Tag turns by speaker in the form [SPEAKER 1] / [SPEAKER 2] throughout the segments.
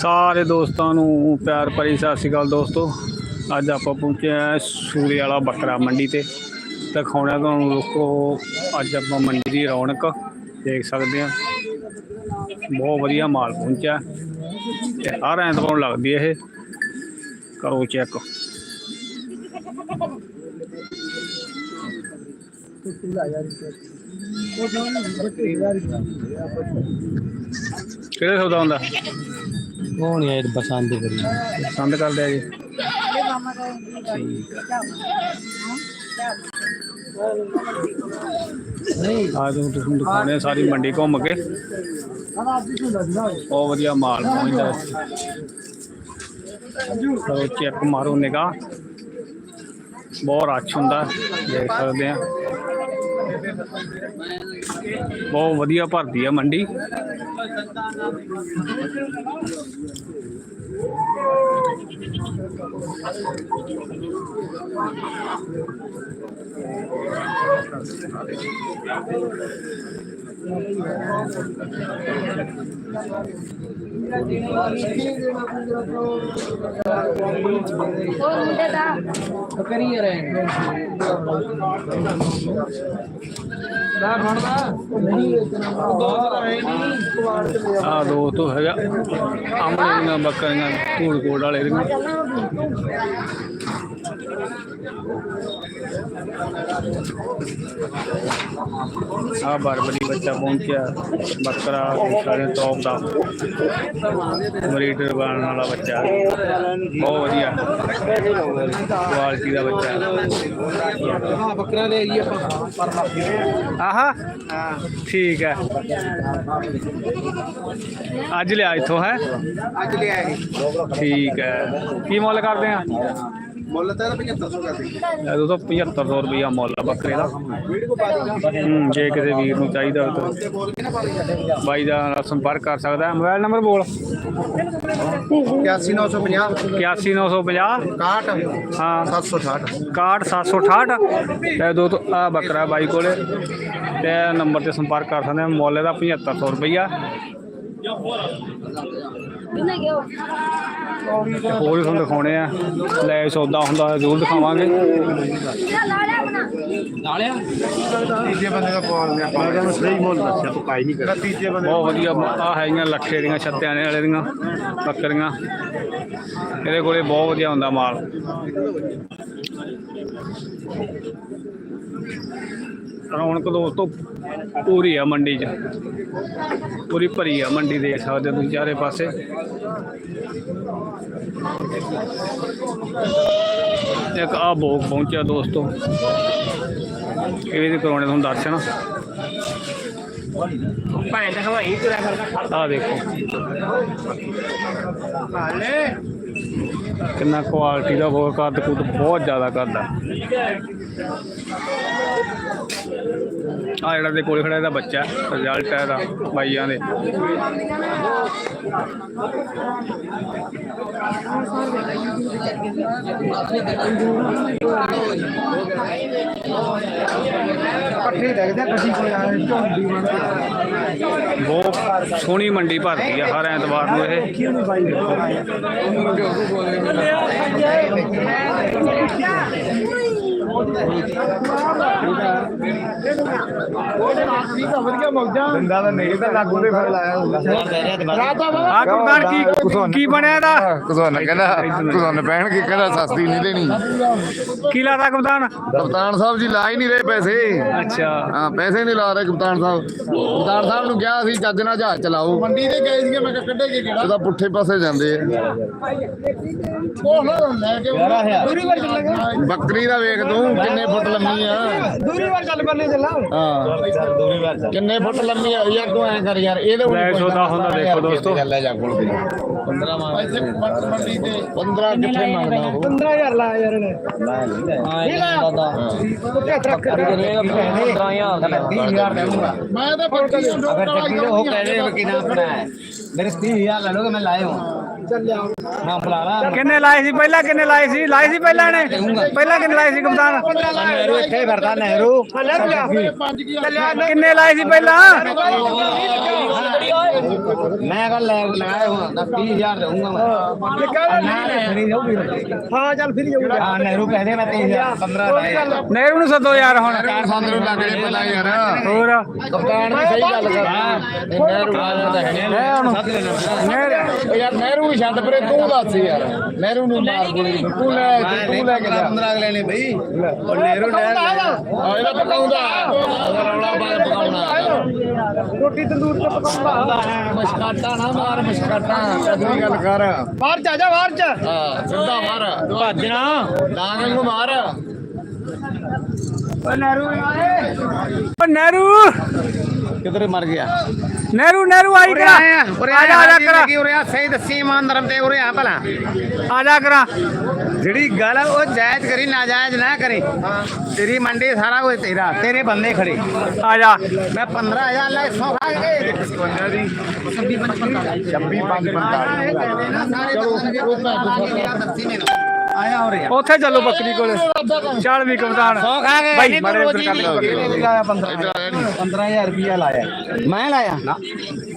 [SPEAKER 1] ਸਾਰੇ ਦੋਸਤਾਂ ਨੂੰ ਪਿਆਰ ਭਰੀ ਸਤਿ ਸ਼੍ਰੀ ਅਕਾਲ ਦੋਸਤੋ। ਅੱਜ ਆਪਾਂ ਪਹੁੰਚੇ ਆ ਸੂਰੇ ਵਾਲਾ ਬੱਕਰਾ ਮੰਡੀ ਤੇ। ਦਿਖਾਉਣਾ ਤੁਹਾਨੂੰ ਲੋਕੋ, ਅੱਜ ਆਪਾਂ ਮੰਡੀ ਦੀ ਰੌਣਕ ਦੇਖ ਸਕਦੇ ਆ ਬਹੁਤ ਵਧੀਆ ਮਾਲ ਪਹੁੰਚਿਆ। ਤੇ ਹਰ ਐਤਵਾਰ ਨੂੰ ਲੱਗਦੀ ਇਹ। ਕਰੋ ਚੈੱਕ। ਕਿਹੜਾ ਸੌਦਾ ਹੁੰਦਾ?
[SPEAKER 2] ਉਹ ਨਹੀਂ ਆਏ ਬਸੰਤ ਕਰੀ
[SPEAKER 1] ਪਸੰਦ ਕਰਦੇ ਆ ਜੀ। ਆ। ਜੋ ਤੁਸੀਂ ਆ ਸਾਰੀ ਮੰਡੀ ਘੁੰਮ ਕੇ। ਬਹੁਤ ਵਧੀਆ ਮਾਲ ਪਹੁੰਚਦਾ ਕਰੋ ਚੈੱਕ ਮਾਰੋ ਨਿਗਾਹ। ਬਹੁਤ ਰਸ਼ ਹੁੰਦਾ ਦੇਖ ਸਕਦੇ ਆ। ਬਹੁਤ ਵਧੀਆ ਭਰਦੀ ਆ ਮੰਡੀ। なるほど。
[SPEAKER 3] ਹੋਰ ਮੁੰਡੇ ਦਾ
[SPEAKER 2] ਕਰੀ ਰਹੇ ਦਾ ਫੜਦਾ ਨਹੀਂ ਦੋ ਤਾਂ ਹੈ ਨਹੀਂ
[SPEAKER 1] ਆ ਆ ਬਰਬਰੀ ਬੱਚਾ ਪਹੁੰਚਿਆ ਬੱਕਰਾ ਸਾਰੇ ਟੌਪ ਦਾ। ਮਰੀਟਰ ਬਣਨ ਵਾਲਾ ਬੱਚਾ। ਬਹੁਤ ਵਧੀਆ। ਕੁਆਲਿਟੀ ਦਾ ਬੱਚਾ।
[SPEAKER 2] ਹਾਂ ਬੱਕਰਾ ਲੈ ਆਈਏ ਆਪਾਂ ਪਰ
[SPEAKER 1] ਆਹਾ। ਠੀਕ ਹੈ। ਅੱਜ ਲਿਆ ਇੱਥੋਂ ਹੈ?
[SPEAKER 2] ਅੱਜ ਲੈ ਆਏ
[SPEAKER 1] ਠੀਕ ਹੈ। ਕੀ ਮੁੱਲ ਕਰਦੇ ਆ?
[SPEAKER 2] ਮੁੱਲ ਤਾਂ 7500 ਕਰਦੇ
[SPEAKER 1] ਇਹ ਤੋਂ 7500 ਰੁਪਇਆ ਮੁੱਲ ਆ ਬੱਕਰੇ ਦਾ। ਹੂੰ ਜੇ ਕਿਸੇ ਵੀਰ ਨੂੰ ਚਾਹੀਦਾ ਹੋਵੇ
[SPEAKER 2] ਤੇ।
[SPEAKER 1] ਬਾਈ ਦਾ ਨਾਲ। ਸੰਪਰਕ ਕਰ ਸਕਦਾ ਹੈ। ਮੋਬਾਈਲ ਨੰਬਰ ਬੋਲ।
[SPEAKER 2] 81950
[SPEAKER 1] 81950
[SPEAKER 2] 61
[SPEAKER 1] ਹਾਂ।
[SPEAKER 2] 768
[SPEAKER 1] 61 768 ਤੇ ਦੋ ਤੋਂ ਆ ਬੱਕਰਾ ਬਾਈ ਕੋਲੇ। ਤੇ ਨੰਬਰ ਤੇ ਸੰਪਰਕ ਕਰ ਸਕਦੇ ਆ ਮੁੱਲ ਇਹਦਾ 7500 ਰੁਪਇਆ ਤੇ ਹੋਰ ਵੀ ਤੁਹਾਨੂੰ ਦਿਖਾਉਣੇ ਆ। ਲੈ ਸੌਦਾ ਹੁੰਦਾ ਜ਼ਰੂਰ ਦਿਖਾਵਾਂਗੇ।
[SPEAKER 2] ਨਾਲਿਆ
[SPEAKER 4] ਤੀਜੇ ਬੰਦੇ ਦਾ ਕਾਲ ਨੇ ਆਪਾਂ ਕਹਿੰਦਾ ਸਹੀ ਮੁੱਲ ਦੱਸਿਆ ਤੂੰ ਕਾਈ ਨਹੀਂ ਕਰਦਾ। ਤੀਜੇ ਬੰਦੇ
[SPEAKER 1] ਬਹੁਤ ਵਧੀਆ ਆ ਹੈਗੀਆਂ ਲੱਖੇ ਦੀਆਂ ਛੱਤਿਆਣੇ ਵਾਲੇ ਦੀਆਂ ਬੱਕਰੀਆਂ। ਇਹਦੇ ਕੋਲੇ ਬਹੁਤ ਵਧੀਆ ਹੁੰਦਾ ਮਾਲ। ਰੌਣਕ ਦੋਸਤੋ ਪੂਰੀ ਆ ਮੰਡੀ 'ਚ। ਪੂਰੀ ਭਰੀ ਆ ਮੰਡੀ ਦੇਖ ਸਕਦੇ ਤੁਸੀਂ ਚਾਰੇ ਪਾਸੇ। ਇੱਕ ਆ ਭੋਗ ਪਹੁੰਚਿਆ ਦੋਸਤੋ। ਇਹ ਵੀ ਕਰਾਉਣੇ ਤੁਹਾਨੂੰ ਦਰਸ਼ਨ।
[SPEAKER 2] ਭੈਣ ਦਾ ਹਵਾਈ ਤੁਰਿਆ ਫਿਰਦਾ।
[SPEAKER 1] ਆ ਦੇਖੋ। ਕਿੰਨਾ ਕੁਆਲਿਟੀ ਦਾ ਬਹੁਤ ਕੱਦ ਕੁੱਦ ਬਹੁਤ ਜ਼ਿਆਦਾ ਕਰਦਾ ਆ। ਜਿਹੜਾ ਦੇ ਕੋਲ ਖੜਾ ਇਹਦਾ ਬੱਚਾ ਰਿਜ਼ਲਟ ਹੈ ਇਹਦਾ, ਬਾਈਆਂ ਦੇ।
[SPEAKER 2] ਪੱਠੇ ਦੇਖਦੇ ਗੱਡੀ ਕੋਲ ਆਏ ਝੋਂਡੀ ਬਣ ਕੇ
[SPEAKER 1] ਬਹੁਤ ਸੋਹਣੀ ਮੰਡੀ ਭਰਦੀ ਆ ਹਰ ਐਤਵਾਰ ਨੂੰ ਇਹ।
[SPEAKER 4] ਬੰਦਾ ਤਾਂ ਨਹੀਂ ਤਾਂ ਲਾਗੂ ਦੇ ਫੜ ਲਾਇਆ ਹੁੰਦਾ।
[SPEAKER 1] ਆ ਗੁਰਦਾਰ ਕੀ ਕੀ ਬਣਿਆ ਇਹਦਾ?
[SPEAKER 4] ਕੁਸੋਨ ਕਹਿੰਦਾ ਕੁਸੋਨ ਪੈਣ ਕੀ ਕਹਿੰਦਾ ਸਸਤੀ ਨਹੀਂ ਦੇਣੀ।
[SPEAKER 1] ਕੀ ਲਾਦਾ ਕਪਤਾਨ?
[SPEAKER 4] ਕਪਤਾਨ ਸਾਹਿਬ ਜੀ ਲਾ ਹੀ ਨਹੀਂ ਰਹੇ ਪੈਸੇ।
[SPEAKER 1] ਅੱਛਾ।
[SPEAKER 4] ਹਾਂ ਪੈਸੇ ਨਹੀਂ ਲਾ ਰਹੇ ਕਪਤਾਨ ਸਾਹਿਬ। ਕਪਤਾਨ ਸਾਹਿਬ ਨੂੰ ਕਿਹਾ ਸੀ ਚੱਜ ਨਾਲ ਜਹਾਜ਼ ਚਲਾਓ। ਮੰਡੀ ਤੇ ਗਏ ਸੀਗੇ ਮੈਂ ਕਿਹਾ ਕੱਢੇਗੇ ਕਿਹੜਾ? ਉਹਦਾ ਪੁੱਠੇ ਪਾਸੇ ਜਾਂਦੇ ਆ। ਉਹ ਲੈ ਕੇ
[SPEAKER 2] ਦੂਰੀ ਵਾਰ ਚੱਲਾਂਗੇ
[SPEAKER 4] ਬੱਕਰੀ ਦਾ ਵੇਖ ਤੂੰ। ਕਿੰਨੇ ਫੁੱਟ ਲੰਮੀ ਆ?
[SPEAKER 2] ਦੂਰੀ ਵਾਰ ਗੱਲ ਕਰਨੀ ਚੱਲਾ
[SPEAKER 4] ਹਾਂ। ਦੂਰੀ ਵਾਰ ਕਿੰਨੇ ਫੁੱਟ ਲੰਮੀ ਆ? ਯਾਰ ਤੂੰ ਐ ਕਰ ਯਾਰ ਇਹਦੇ
[SPEAKER 1] ਉੱਤੇ 110 ਹੁੰਦਾ ਦੇਖੋ ਦੋਸਤੋ।
[SPEAKER 4] 15 ਮੰਡੀ ਤੇ 15 ਕਿੱਥੇ ਮੰਗਦਾ
[SPEAKER 2] 15000 ਲਾ ਯਾਰ ਨੇ ਨਹੀਂ ਲਾ ਉਹ ਤੇ ਟਰੱਕ
[SPEAKER 4] ਮੈਂ ਤਾਂ
[SPEAKER 5] 25000 ਉਹ ਕਹਿੰਦੇ ਕਿ ਨਾ ਆਪਣਾ ਮੇਰੇ 30000 ਲੈ ਲੋਗੇ ਮੈਂ
[SPEAKER 2] ਲਾਇਆ ਹਾਂ
[SPEAKER 1] ਕਿੰਨੇ ਲਾਏ ਸੀ ਪਹਿਲਾਂ ਕਿੰਨੇ ਲਾਏ ਸੀ? ਲਾਏ ਸੀ ਪਹਿਲਾਂ ਨੇ ਪਹਿਲਾਂ ਕਿੰਨੇ ਲਾਏ ਸੀ ਕਪਤਾਨ?
[SPEAKER 2] ਇੱਥੇ ਫਿਰਦਾ ਨਹਿਰੂ।
[SPEAKER 1] ਕਿੰਨੇ ਲਾਏ ਸੀ ਪਹਿਲਾਂ?
[SPEAKER 2] ਮੈਂ ਕਹ ਲੈ ਲਗਾਏ ਹੁਣ 20000 ਦੇਵਾਂਗਾ ਮੈਂ। ਹਾਂ ਚੱਲ ਫਿਰ ਜਾਊਗਾ ਹਾਂ ਨਹਿਰੂ ਕਹਦੇ ਮੈਂ 3000 15 ਲਾਏ।
[SPEAKER 1] ਨਹਿਰੂ ਨੂੰ ਸੱਦੋ ਯਾਰ ਹੁਣ।
[SPEAKER 4] 400 ਲੱਗ ਗਏ ਪਹਿਲਾਂ ਯਾਰ।
[SPEAKER 1] ਹੋਰ।
[SPEAKER 4] ਕਪਤਾਨ ਨੇ ਸਹੀ ਗੱਲ ਕਰਦਾ। ਨਹਿਰੂ ਆ ਜਾਂਦਾ ਹੈ
[SPEAKER 1] ਨਹਿਰੂ
[SPEAKER 4] ਉਹ ਯਾਰ ਨਹਿਰੂ ਵੀ ਛੱਡ ਪਰੇ ਤੂੰ ਦੱਸ ਯਾਰ। ਨਹਿਰੂ ਨੂੰ ਮਾਰ ਗੋਲੀ ਤੂੰ ਲੈ ਤੂੰ ਲੈ ਕੇ ਜਾ।
[SPEAKER 2] 15 ਅਗਲੇ ਨੇ ਬਈ। ਉਹ ਨਹਿਰੂ ਨਹਿਰੂ
[SPEAKER 4] ਆ ਇਹਦਾ ਪਕਾਉਂਦਾ ਰੌਲਾ ਬਾਅਦ ਪਕਾਉਣਾ
[SPEAKER 2] ਰੋਟੀ ਤੰਦੂਰ ਤੇ ਪਕਾਉਂਦਾ
[SPEAKER 4] ਮਸ਼ਕਾਟਾ ਨਾ ਮਾਰ ਮਸ਼ਕਾਟਾ ਕਦਰੀ ਗੱਲ ਕਰ।
[SPEAKER 2] ਬਾਹਰ ਜਾ ਜਾ ਬਾਹਰ ਜਾ
[SPEAKER 4] ਹਾਂ ਸਿੱਧਾ ਮਾਰ।
[SPEAKER 2] ਭੱਜਣਾ।
[SPEAKER 4] ਡਾਂਗ ਨੂੰ ਮਾਰ।
[SPEAKER 1] ਓ ਨਹਿਰੂ!
[SPEAKER 2] ਕਿਧਰੇ ਮਰ ਗਿਆ?
[SPEAKER 1] ਨਹਿਰੂ ਨਹਿਰੂ ਆਈ ਕਰਾ ਆ ਜਾ ਆ ਜਾ ਕਰਾ
[SPEAKER 2] ਉਰੇ ਆ ਸਹੀ ਦੱਸੀ ਇਮਾਨਦਾਰ ਤੇ ਉਰੇ ਆ ਭਲਾ
[SPEAKER 1] ਆ ਜਾ ਕਰਾ
[SPEAKER 2] ਜਿਹੜੀ ਗੱਲ ਆ ਉਹ ਜਾਇਜ਼ ਕਰੀ ਨਾਜਾਇਜ਼ ਨਾ ਕਰੀ ਤੇਰੀ ਮੰਡੀ ਸਾਰਾ ਕੁਝ ਤੇਰਾ ਤੇਰੇ ਬੰਦੇ ਖੜੇ
[SPEAKER 1] ਆ ਜਾ
[SPEAKER 2] ਮੈਂ 15000 ਲੈ ਸੌ ਖਾ ਕੇ
[SPEAKER 4] 26 5
[SPEAKER 2] ਆਇਆ ਹੋ ਰਿਹਾ।
[SPEAKER 1] ਉੱਥੇ ਚੱਲੋ ਬੱਕਰੀ ਕੋਲੇ। ਚੱਲ ਵੀ ਕਪਤਾਨ।
[SPEAKER 2] ਸੌ ਖਾ ਕੇ
[SPEAKER 1] ਬਾਈ ਮਾਰੇ ਇੱਧਰ ਕਰ ਲਓ।
[SPEAKER 2] ਲਾਇਆ 15000 ਰੁਪਿਆ ਲਾਇਆ। ਮੈਂ ਲਾਇਆ? ਨਾ।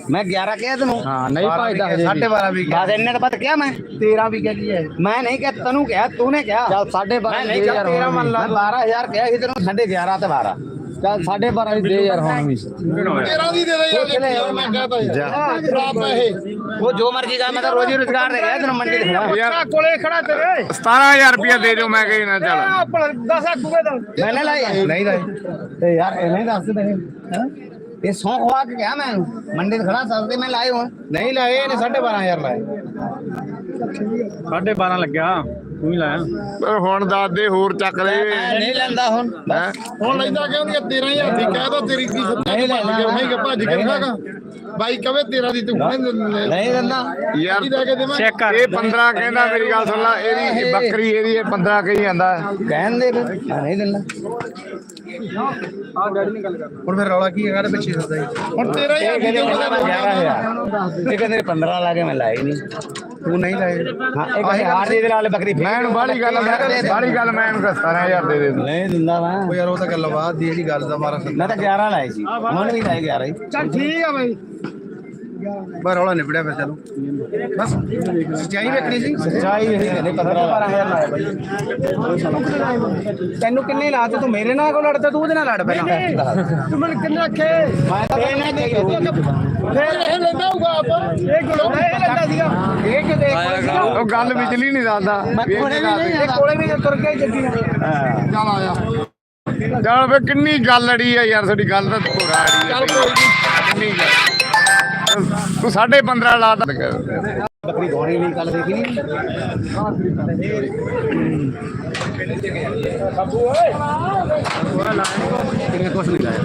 [SPEAKER 2] ਮੈਂ 11 ਕਿਹਾ ਤੈਨੂੰ।
[SPEAKER 1] ਹਾਂ ਨਹੀਂ ਹਜੇ ਵੀ
[SPEAKER 2] 12.5 ਵੀ ਬਸ ਇੰਨੇ ਤਾਂ ਪਤ ਕਿਹਾ ਮੈਂ। 13 ਵੀ ਕਿਹਾ ਕੀ ਹੈ? ਮੈਂ ਨਹੀਂ ਕਿਹਾ ਤੈਨੂੰ ਕਿਹਾ ਤੂੰ ਨੇ ਕਿਹਾ। ਚੱਲ 12.5 ਮੈਂ ਨਹੀਂ ਕਿਹਾ। 13 ਮੰਨ ਲਾ 12000 ਕਿਹਾ ਸੀ ਤੈਨੂੰ 11.5 ਤੇ 12 ਚੱਲ 12.5 ਦੀ ਦੇ ਯਾਰ ਹੁਣ ਵੀ।
[SPEAKER 4] ਤੇਰਾ ਦੀ ਦੇ ਦੇ ਯਾਰ ਮੈਂ ਕਹਤਾ ਯਾਰ। ਖਰਾਬ ਪੈਸੇ
[SPEAKER 2] ਉਹ ਜੋ ਮਰਜ਼ੀ ਕਰ ਮੈਂ ਤਾਂ ਰੋਜੀ ਰੋਜ਼ਗਾਰ ਦੇ ਗਿਆ ਤੈਨੂੰ ਮੰਡੀ ਦਿਖਾ
[SPEAKER 4] ਯਾਰ
[SPEAKER 2] ਕੋਲੇ ਖੜਾ ਤੇਰੇ।
[SPEAKER 4] 17000 ਰੁਪਇਆ ਦੇ ਦਿਓ ਮੈਂ ਕਹੀ ਨਾ ਚੱਲ।
[SPEAKER 2] 10 ਆਗੂਗੇ ਤਾਂ ਮੈਨੇ ਲਾਇਆ ਨਹੀਂ ਲਾਇਆ ਤੇ ਯਾਰ ਇਹ ਨਹੀਂ ਦੱਸ ਦੇ ਹੈਂ? ਇਹ ਸੌ ਖਵਾ ਕੇ ਗਿਆ ਮੈਂ। ਮੰਡੀ ਤੇ ਖੜਾ ਦੇ ਮੈਂ ਲਾਏ ਹੁਣ। ਨਹੀਂ ਲਾਏ ਇਹਨੇ 12500 ਲਾਏ।
[SPEAKER 1] 12.5 ਲੱਗਿਆ। ਤੂੰ ਹੀ ਲਾਇਆ
[SPEAKER 4] ਪਰ ਹੁਣ ਦੱਸ ਦੇ ਹੋਰ ਚੱਕ ਲੈ
[SPEAKER 2] ਨਹੀਂ ਲੈਂਦਾ ਹੁਣ।
[SPEAKER 4] ਹੈਂ? ਹੁਣ ਲੈਂਦਾ ਕਿ ਉਹਦੀਆਂ 13000 ਦੀ ਕਹਿ ਦੋ ਤੇਰੀ ਕੀ
[SPEAKER 2] ਨਹੀਂ ਲੈਣਾ।
[SPEAKER 4] ਨਹੀਂ ਕਿ ਭੱਜ ਕੇ
[SPEAKER 2] ਨਹੀਂ
[SPEAKER 4] ਖਾਗਾ ਬਾਈ ਕਵੇ 13 ਦੀ ਤੂੰ
[SPEAKER 2] ਨਹੀਂ ਦਿੰਦਾ
[SPEAKER 4] ਯਾਰ ਇਹ 15 ਕਹਿੰਦਾ ਮੇਰੀ ਗੱਲ ਸੁਣ ਲੈ ਇਹਦੀ ਬੱਕਰੀ ਇਹਦੀ ਇਹ 15 ਕਹੀ ਜਾਂਦਾ।
[SPEAKER 2] ਕਹਿਣ ਦੇ ਨਹੀਂ ਦਿੰਦਾ। ਹੁਣ ਫਿਰ ਰੌਲਾ ਕੀ ਹੈਗਾ ਪਿੱਛੇ ਸਦਾ
[SPEAKER 4] ਹੁਣ 13000 ਦੀ
[SPEAKER 2] ਕਹਿੰਦੇ
[SPEAKER 4] ਤੂੰ
[SPEAKER 2] ਮੈਂ 11000 ਇਹ ਕਹਿੰਦੇ 15 ਲਾ ਕੇ ਮੈਂ ਲਾਏ ਨਹੀਂ ਤੂੰ ਨਹੀਂ ਲਾਏ। ਹਾਂ ਇੱਕ ਹਜ਼ਾਰ ਦੇ ਨਾਲ ਬੱਕਰੀ
[SPEAKER 4] ਮੈਂ ਨੂੰ ਬਾਹਲੀ ਗੱਲ ਬਾਹਲੀ ਗੱਲ ਮੈਂ ਨੂੰ 17000 ਦੇ ਦੇ ਦੂੰ
[SPEAKER 2] ਨਹੀਂ ਦਿੰਦਾ ਮੈਂ
[SPEAKER 5] ਉਹ ਯਾਰ ਉਹ ਤਾਂ ਗੱਲ ਬਾਤ ਦੀ ਜਿਹੜੀ ਗੱਲ ਦਾ ਮਾਰਾ
[SPEAKER 2] ਮੈਂ ਤਾਂ 11 ਲਾਏ ਸੀ। ਹੁਣ ਵੀ ਲਾਏ 11 ਹੀ।
[SPEAKER 5] ਚੱਲ ਠੀਕ ਆ ਬਈ। ਬਸ ਰੌਲਾ ਨਿਬੜਿਆ ਫਿਰ ਚਲੋ। ਬਸ ਸੱਚਾਈ ਵੇਖਣੀ ਸੀ?
[SPEAKER 2] ਸੱਚਾਈ ਇਹ ਕਹਿੰਦੇ 15 12000 ਲਾਏ ਬਾਈ।
[SPEAKER 5] ਤੈਨੂੰ ਕਿੰਨੇ ਲਾਤੇ ਤੂੰ ਮੇਰੇ ਨਾਲ ਕੋ ਲੜਦਾ? ਤੂੰ ਉਹਦੇ ਨਾਲ ਲੜ ਪੈਣਾ। ਤੂੰ ਮੈਨੂੰ ਕਿੰਨੇ ਰੱਖੇ
[SPEAKER 2] ਮੈਂ ਤਾਂ ਇਹ ਨਹੀਂ
[SPEAKER 5] ਫੇਰ ਇਹ ਲੈਂਦਾ ਹੋਊਗਾ ਆਪ? ਇਹ ਕੋਲੋਂ ਇਹ ਲੈਂਦਾ ਸੀਗਾ। ਇਹ ਕਿਤੇ
[SPEAKER 4] ਉਹ ਗੱਲ ਵਿਚਲੀ ਨਹੀਂ ਦੱਸਦਾ। ਵੀ ਇਹਨੇ ਲਾ ਦੇ।
[SPEAKER 5] ਇਹ ਕੋਲੇ ਵੀ ਤੁਰ ਕੇ ਜੱਗੀ
[SPEAKER 4] ਚੱਲ ਆਇਆ। ਚੱਲ ਫੇ ਕਿੰਨੀ ਗੱਲ ਅੜੀ ਆ ਯਾਰ ਤੁਹਾਡੀ ਗੱਲ ਤਾਂ ਘੋੜਾ ਅੜੀ ਚੱਲ ਕੋਈ ਕਿੰਨੀ ਗੱਲ। ਤੂੰ ਸਾਢੇ 15 ਲਾ ਤਾ
[SPEAKER 2] ਬੱਕਰੀ ਗੋਣੀ ਨਹੀਂ ਕੱਲ ਦੇਖੀ ਨਹੀਂ। ਕੁਛ ਨਹੀਂ ਲਾਇਆ?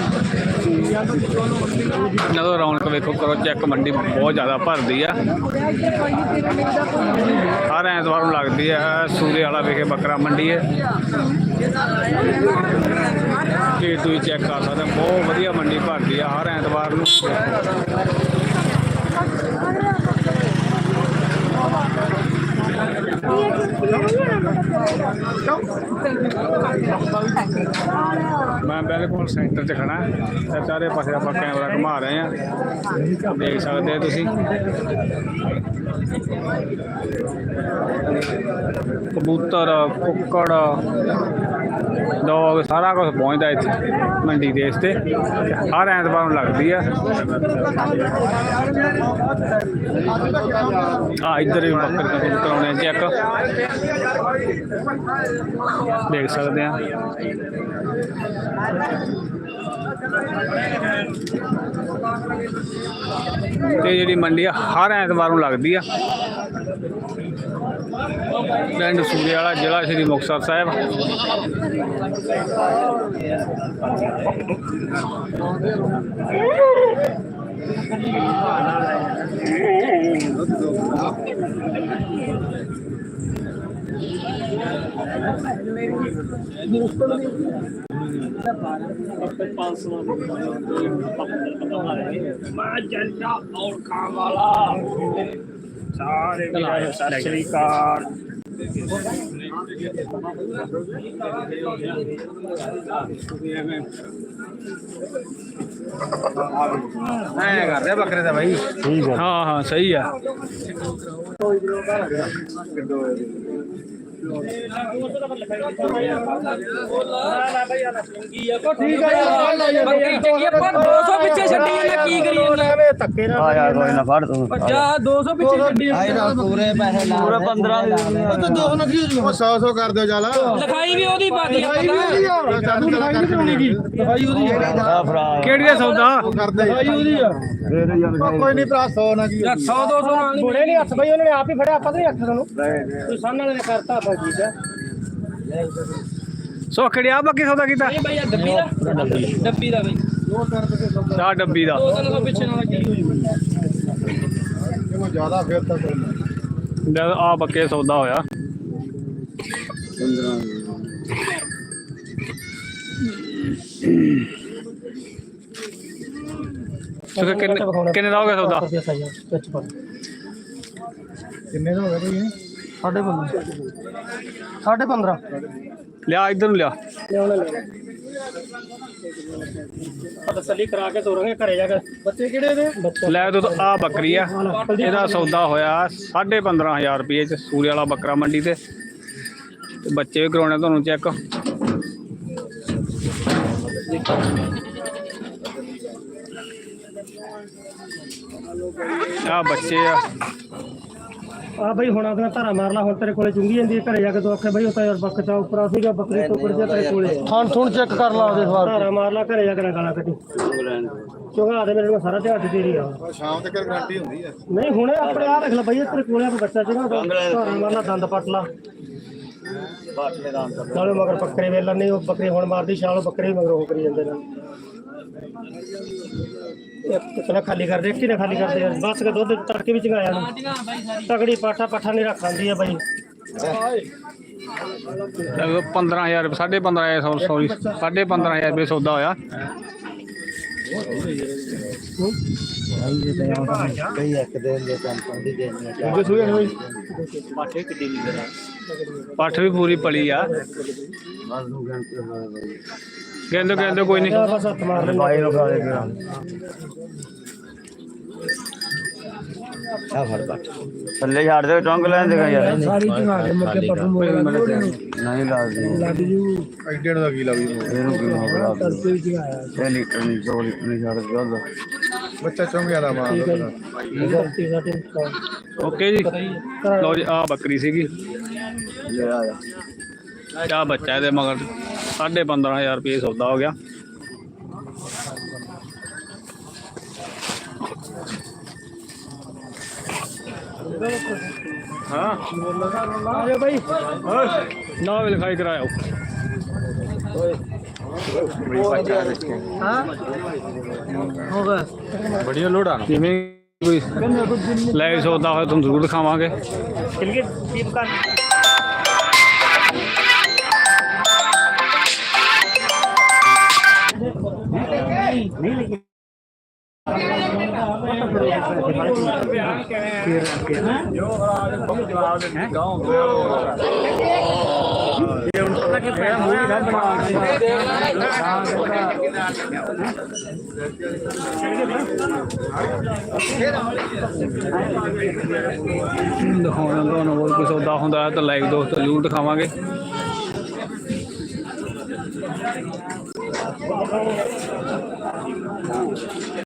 [SPEAKER 1] ਜਦੋਂ ਰੌਣਕ ਵੇਖੋ ਕਰੋ ਚੈੱਕ ਮੰਡੀ ਬਹੁਤ ਜ਼ਿਆਦਾ ਭਰਦੀ ਆ। ਹਰ ਐਤਵਾਰ ਨੂੰ ਲੱਗਦੀ ਆ ਸੂਰੇ ਵਾਲਾ ਵਿਖੇ ਬੱਕਰਾ ਮੰਡੀ ਹੈ ਇਹ ਤੁਸੀਂ ਚੈੱਕ ਕਰ ਸਕਦੇ ਹੋ ਬਹੁਤ ਵਧੀਆ ਮੰਡੀ ਭਰਦੀ ਆ ਹਰ ਐਤਵਾਰ ਨੂੰ। ਮੈਂ ਬਿਲਕੁਲ ਸੈਂਟਰ 'ਚ ਖੜਾ ਤੇ ਚਾਰੇ ਪਾਸੇ ਆਪਾਂ ਕੈਮਰਾ ਘੁਮਾ ਰਹੇ ਆ ਦੇਖ ਸਕਦੇ ਹੋ ਤੁਸੀਂ। ਕਬੂਤਰ, ਕੁੱਕੜ ਡੌਗ ਸਾਰਾ ਕੁਝ ਪਹੁੰਚਦਾ ਇੱਥੇ, ਮੰਡੀ ਦੇ ਤੇ ਹਰ ਐਤਵਾਰ ਨੂੰ ਲੱਗਦੀ ਆ। ਆ, ਇੱਧਰ ਵੀ ਬੱਕਰੀਆਂ ਕਬੂਤਰ ਚੈੱਕ ਦੇਖ ਸਕਦੇ ਆ। ਤੇ ਜਿਹੜੀ ਮੰਡੀ ਆ, ਹਰ ਐਤਵਾਰ ਨੂੰ ਲੱਗਦੀ ਆ। ਪਿੰਡ ਸੂਰੇ ਵਾਲਾ ਜ਼ਿਲ੍ਹਾ ਸ਼੍ਰੀ ਮੁਕਤਸਰ ਸਾਹਿਬ। ਮੈਂ ਜੰਟਾ ਔਰਖਾਂ ਵਾਲਾ ਸਾਰੇ ਵੀਰਾਂ ਸਤਿ ਸ਼੍ਰੀ ਅਕਾਲ
[SPEAKER 5] ਐ ਕਰਦੇ ਬੱਕਰੇ ਦਾ ਭਾਈ ਠੀਕ
[SPEAKER 1] ਹੈ ਹਾਂ ਹਾਂ ਸਹੀ ਆ
[SPEAKER 6] ਬੱਕਰੀ ਚੰਗੀ ਆ, ਪਰ 200 ਪਿੱਛੇ ਛੱਡੀ ਜਾਂਦਾ ਕੀ ਕਰੀ ਜਾਂਦਾ
[SPEAKER 2] ਆ ਯਾਰ ਕੋਈ ਨਾ ਫੜ ਤੂੰ।
[SPEAKER 6] ਜਾ 200 ਪਿੱਛੇ ਛੱਡੀ ਜਾਂਦਾ।
[SPEAKER 2] ਪੂਰੇ ਪੈਸੇ ਲਾ ਪੂਰੇ 15
[SPEAKER 5] ਉਹ 100 100 ਕਰ ਦਿਓ ਚੱਲ।
[SPEAKER 6] ਲਿਖਾਈ ਵੀ ਉਹਦੀ ਪਾਦੀ ਆ। ਪਤਾ
[SPEAKER 5] ਸਾਨੂੰ ਗੱਲ ਕਰਕੇ ਮਿਲੇਗੀ
[SPEAKER 2] ਆ। ਫਰਾ
[SPEAKER 1] ਕਿਹੜੀ ਦਾ? ਸੌਦਾ
[SPEAKER 5] ਕਰਦੇ ਉਹ ਕੋਈ ਨਹੀਂ ਭਰਾ 100 ਨਾ ਕੀ
[SPEAKER 6] 100 200 ਨਾਲ ਨਹੀਂ
[SPEAKER 7] ਬੁੜੇ ਨਹੀਂ ਹੱਥ ਬਈ ਉਹਨੇ ਆਪ ਹੀ ਫੜਿਆ ਆਪਾਂ ਤਾਂ ਨਹੀਂ ਹੱਥ ਤੁਹਾਨੂੰ ਤੂੰ ਸਾਹਮਣੇ ਵਾਲੇ ਨੇ ਕਰਤਾ
[SPEAKER 1] ਸੋ ਬਾਕੀ ਸੌਦਾ ਕੀਤਾ।
[SPEAKER 6] ਇਹ ਬਈ ਆ ਡੱਬੀ ਦਾ। ਡੱਬੀ ਦਾ।
[SPEAKER 1] ਡੱਬੀ ਦਾ
[SPEAKER 6] 200 ਪਿੱਛੇ ਨਾਲ ਕੀ ਹੋਈ।
[SPEAKER 5] ਉਹ ਜ਼ਿਆਦਾ ਫਿਰ ਤਾਂ ਕੋਈ ਨਹੀਂ।
[SPEAKER 1] ਜਦ ਆ ਬੱਕੇ ਸੌਦਾ ਹੋਇਆ। ਤੁਸੀਂ ਕਿੰਨੇ ਕਿੰਨੇ ਦਾ ਹੋ ਗਿਆ ਸੌਦਾ?
[SPEAKER 5] ਕਿੰਨੇ ਦਾ ਹੋ ਗਿਆ ਬਈ ਇਹ?
[SPEAKER 7] ਸਾਢੇ 15 ਸਾਢੇ 15
[SPEAKER 1] ਲਿਆ ਇੱਧਰ ਨੂੰ ਲਿਆ।
[SPEAKER 7] ਤਸੱਲੀ ਕਰਾ ਕੇ ਤੋਰਾਂਗੇ ਘਰੇ ਜਾ ਕੇ। ਬੱਚੇ ਕਿਹੜੇ ਦੇ
[SPEAKER 1] ਲੈ ਤੋ ਆ ਬੱਕਰੀ ਆ। ਇਹਦਾ ਸੌਦਾ ਹੋਇਆ 15000 ਰੁਪਏ ਚ ਸੂਰੇ ਵਾਲਾ ਬੱਕਰਾ ਮੰਡੀ ਤੇ। ਤੇ ਬੱਚੇ ਵੀ ਕਰਾਉਣੇ ਤੁਹਾਨੂੰ ਚੈੱਕ। ਆ ਬੱਚੇ ਆ।
[SPEAKER 7] ਆ ਬਈ ਹੁਣ ਆਪਣਾ ਧਾਰਾ ਮਾਰ ਲਾ ਹੁਣ ਤੇਰੇ ਕੋਲੇ ਚੁੰਗੀ ਜਾਂਦੀ ਹੈ ਘਰੇ ਜਾ ਕੇ ਤੂੰ ਆਖੇ ਬਈ ਉਹ ਤਾਂ ਯਾਰ ਬੱਕਰਾ ਉੱਪਰ ਸੀਗਾ ਬੱਕਰੀ ਟੋਕੜ ਜਿਹਾ ਤੇਰੇ ਕੋਲੇ। ਥਣ ਥੁਣ ਚੈੱਕ ਕਰ ਲਾ ਉਹਦੇ ਸਵਾਲ। ਧਾਰਾ ਮਾਰ ਲਾ ਘਰੇ ਜਾ ਕੇ ਨਾ ਗਾਲਾਂ ਕੱਢੀ। ਚੁੰਗਾ ਦੇ ਮੇਰੇ ਕੋਲ ਸਾਰਾ ਦਿਹਾੜੀ ਤੇਰੀ ਆ।
[SPEAKER 5] ਸ਼ਾਮ ਤੱਕ ਗਾਰੰਟੀ ਹੁੰਦੀ ਆ।
[SPEAKER 7] ਨਹੀਂ ਹੁਣੇ ਆਪਣੇ ਆ ਦੇਖ ਲੈ ਬਈ ਇਹ ਤੇਰੇ ਕੋਲੇ ਆ ਬੱਚਾ ਚੁੰਗਾ ਧਾਰਾ ਮਾਰ ਲਾ ਦੰਦ ਪੱਟ ਲਾ। ਨਾਲੇ ਮਗਰ ਬੱਕਰੇ ਵੇਲਾ ਨਹੀਂ, ਉਹ ਬੱਕਰੀ ਹੁਣ ਮਾਰਦੀ ਸ਼ਾਲ ਬੱਕਰੇ ਮਗਰ ਉਹ ਕਰੀ ਜਾਂਦੇ ਨੇ। ਇੱਕ ਨਾ ਖਾਲੀ ਕਰਦੇ, ਇੱਕ ਹੀ ਨਾ ਖਾਲੀ ਕਰਦੇ ਯਾਰ। ਬਸ ਕੇ ਦੁੱਧ ਤੜਕੇ ਵੀ ਚੰਗਾਇਆ ਨੂੰ ਤਗੜੀ ਪਾਠਾ ਪਾਠਾ ਨਹੀਂ ਰੱਖਾਂਦੀ ਆ ਬਾਈ।
[SPEAKER 1] 15000 ਸਾਢੇ 15000 ਸੌਰੀ, ਸਾਢੇ 15000 ਰੁਪਏ ਸੌਦਾ ਹੋਇਆ।
[SPEAKER 2] ਕਈ ਇੱਕ ਦਿਨ ਦੇ ਕੰਮ ਪਾਉਂਦੀ ਦੇ
[SPEAKER 1] ਪੱਠ ਵੀ ਪੂਰੀ ਪਲੀ ਆ।
[SPEAKER 2] ਬਸ ਨੂੰ ਗੰਤੇ ਹੋਏ ਬਈ
[SPEAKER 1] ਕਹਿੰਦੇ ਕਹਿੰਦੇ ਕੋਈ ਨਹੀਂ
[SPEAKER 2] ਬਾਈ ਨੂੰ ਖਾ ਦੇ ਆ ਫੜ ਬੱਟ ਥੱਲੇ ਛੱਡ ਦੇ ਟੰਗ ਲੈਣ ਦੇਗਾ ਯਾਰ
[SPEAKER 7] ਸਾਰੀ ਚੰਗਾ ਕੇ ਮੁੱਕੇ ਪੱਟੂ ਮੋੜ
[SPEAKER 2] ਨਹੀਂ ਲੱਗਦੀ
[SPEAKER 5] ਐਡੇ ਦਾ ਕੀ ਲਾਵੀ
[SPEAKER 2] ਇਹਨੂੰ ਕੀ ਹੋਗਾ
[SPEAKER 7] ਤਰਤੇ ਵੀ ਚੰਗਾਇਆ
[SPEAKER 2] ਇਹ ਲੀਟਰ ਨਹੀਂ 2 ਲੀਟਰ ਨਹੀਂ ਛੱਡ ਦੇ ਗੱਲ
[SPEAKER 5] ਬੱਚਾ ਚੁੰਗਿਆ ਦਾ ਮਾਂ ਦਾ
[SPEAKER 7] ਤਰਤੇ ਦਾ ਤੇ
[SPEAKER 1] ਓਕੇ ਜੀ। ਲਓ ਜੀ ਆ ਬੱਕਰੀ ਸੀਗੀ।
[SPEAKER 2] ਲੈ ਆ
[SPEAKER 1] ਆ ਬੱਚਾ ਇਹਦੇ ਮਗਰ। ਸਾਢੇ 15000 ਰੁਪਏ ਸੌਦਾ ਹੋ ਗਿਆ। ਹਾਂ
[SPEAKER 7] ਆ ਜਾ ਬਾਈ
[SPEAKER 1] ਨਾ ਵੀ ਲਿਖਾਈ ਕਰਾਇਓ
[SPEAKER 7] ਹੋ ਗਿਆ
[SPEAKER 1] ਬੜੀਆਂ ਲੋੜਾਂ ਜਿਵੇਂ ਕੋਈ ਲਾਈਵ ਸੌਦਾ ਹੋਇਆ ਤੁਹਾਨੂੰ ਜ਼ਰੂਰ ਦਿਖਾਵਾਂਗੇ
[SPEAKER 7] ਚਲ ਗਏ ਦੀਪ ਕਰ
[SPEAKER 1] ਦਿਖਾਉਣਾ ਤੁਹਾਨੂੰ ਹੋਰ ਕੋਈ ਸੌਦਾ ਹੁੰਦਾ ਹੈ ਤਾਂ ਲਾਈਵ ਦੋਸਤ ਜ਼ਰੂਰ ਦਿਖਾਵਾਂਗੇ।